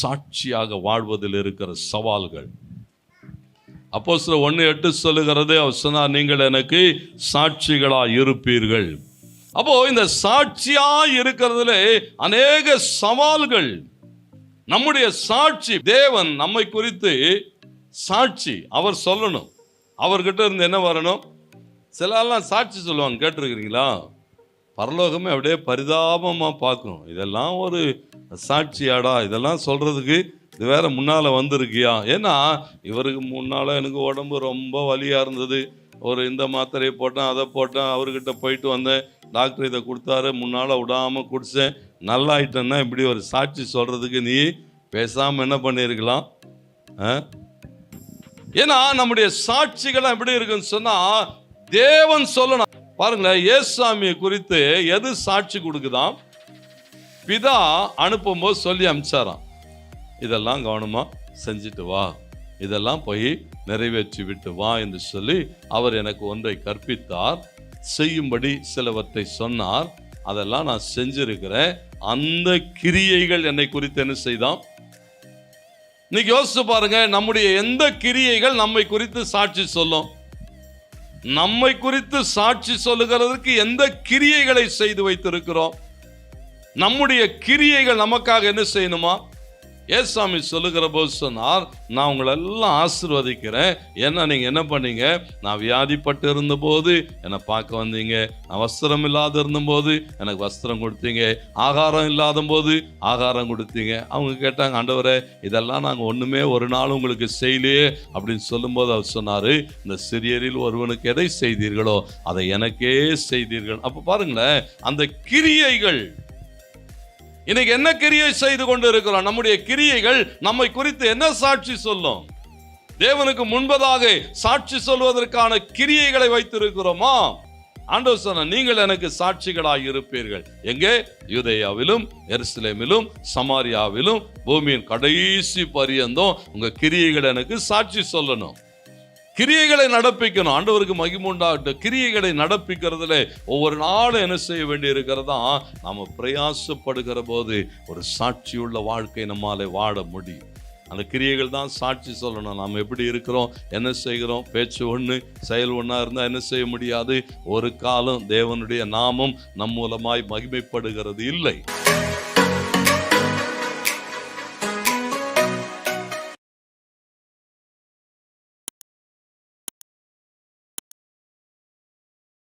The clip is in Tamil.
சாட்சியாக வாழ்வதில் இருக்கிற சவால்கள் அப்போ சில ஒன்று எட்டு சொல்லுகிறது அவர் சொன்னார் நீங்கள் எனக்கு சாட்சிகளாக இருப்பீர்கள். அப்போ இந்த சாட்சியா இருக்கிறதுல அநேக சவால்கள். நம்முடைய சாட்சி தேவன் நம்மை குறித்து சாட்சி அவர் சொல்லணும். அவர்கிட்ட இருந்து என்ன வரணும்? சிலர்லாம் சாட்சி சொல்லுவாங்க கேட்டிருக்கிறீங்களா? பரலோகமே அப்படியே பரிதாபமாக பார்க்கணும் இதெல்லாம் ஒரு சாட்சியாடா இதெல்லாம் சொல்கிறதுக்கு இது வேற முன்னால் வந்திருக்கியா? ஏன்னா இவருக்கு முன்னால் எனக்கு உடம்பு ரொம்ப வலியாக இருந்தது. ஒரு இந்த மாத்திரையை போட்டேன் அதை போட்டேன் அவர்கிட்ட போயிட்டு வந்தேன். டாக்டர் இதை கொடுத்தாரு முன்னால் விடாமல் குடித்தேன் நல்லாயிட்டேன்னா இப்படி ஒரு சாட்சி சொல்கிறதுக்கு நீ பேசாமல் என்ன பண்ணியிருக்கலாம்? ஆ? ஏன்னா நம்முடைய சாட்சிகள் எப்படி இருக்குன்னு சொன்னால் தேவன் சொல்லணும். பாருங்களேன் ஏசாமியை குறித்து எது சாட்சி கொடுக்குதாம்? பிதா அனுப்பும்போது சொல்லி அனுப்பிச்சாராம் இதெல்லாம் கவனமாக செஞ்சுட்டு வா. இதெல்லாம் போய் நிறைவேற்றி விட்டு வா என்று சொல்லி அவர் எனக்கு ஒன்றை கற்பித்தார். செய்யும்படி சிலவற்றை சொன்னார். அதெல்லாம் நான் செஞ்சிருக்கிறேன். அந்த கிரியைகள் என்னை குறித்து என்ன செய்தான் இன்னைக்கு யோசிச்சு பாருங்க நம்முடைய எந்த கிரியைகள் நம்மை குறித்து சாட்சி சொல்லும்? நம்மை குறித்து சாட்சி சொல்லுகிறதுக்கு எந்த கிரியைகளை செய்து வைத்திருக்கிறோம்? நம்முடைய கிரியைகள் நமக்காக என்ன செய்யணுமா? ஏசாமி சொல்லுகிற போது சொன்னார் நான் உங்களை எல்லாம் ஆசீர்வதிக்கிறேன். ஏன்னா நீங்கள் என்ன பண்ணீங்க? நான் வியாதிப்பட்டு இருந்தபோது என்னை பார்க்க வந்தீங்க. நான் வஸ்திரம் இல்லாத இருந்தபோது எனக்கு வஸ்திரம் கொடுத்தீங்க. ஆகாரம் இல்லாத போது ஆகாரம் கொடுத்தீங்க. அவங்க கேட்டாங்க ஆண்டவரே இதெல்லாம் நாங்கள் ஒன்றுமே ஒரு நாள் உங்களுக்கு செய்யலையே. அப்படின்னு சொல்லும்போது அவர் சொன்னார் இந்த சிறியரில் ஒருவனுக்கு எதை செய்தீர்களோ அதை எனக்கே செய்தீர்கள். அப்போ பாருங்களேன் அந்த கிரியைகள் இன்னைக்கு என்ன கிரியை செய்து கொண்டு இருக்கிறோம் நம்முடைய கிரியைகள் நம்மை குறித்து என்ன சாட்சி சொல்லும்? தேவனுக்கு முன்பதாக சாட்சி சொல்வதற்கான கிரியைகளை வைத்திருக்கிறோமா? ஆண்டவர் சொன்ன நீங்கள் எனக்கு சாட்சிகளாக இருப்பீர்கள். எங்கே? யுதயாவிலும் எருசலேமிலும் சமாரியாவிலும் பூமியின் கடைசி பரியந்தம் உங்க கிரியைகள் எனக்கு சாட்சி சொல்லணும். கிரியைகளை நடப்பிக்கணும். ஆண்டவருக்கு மகிமுண்டாகட்டும் கிரியைகளை நடப்பிக்கிறதுல ஒவ்வொரு நாளும் என்ன செய்ய வேண்டி இருக்கிறதா நாம பிரயாசப்படுகிற போது ஒரு சாட்சியுள்ள வாழ்க்கை நம்மால் வாழ முடியும். அந்த கிரியைகள் தான் சாட்சி சொல்லணும். நாம் எப்படி இருக்கிறோம்? என்ன செய்கிறோம்? பேச்சு ஒன்று செயல் ஒன்றா இருந்தால் என்ன செய்ய முடியாது? ஒரு காலம் தேவனுடைய நாமம் நம் மூலமாய் மகிமைப்படுகிறது இல்லை.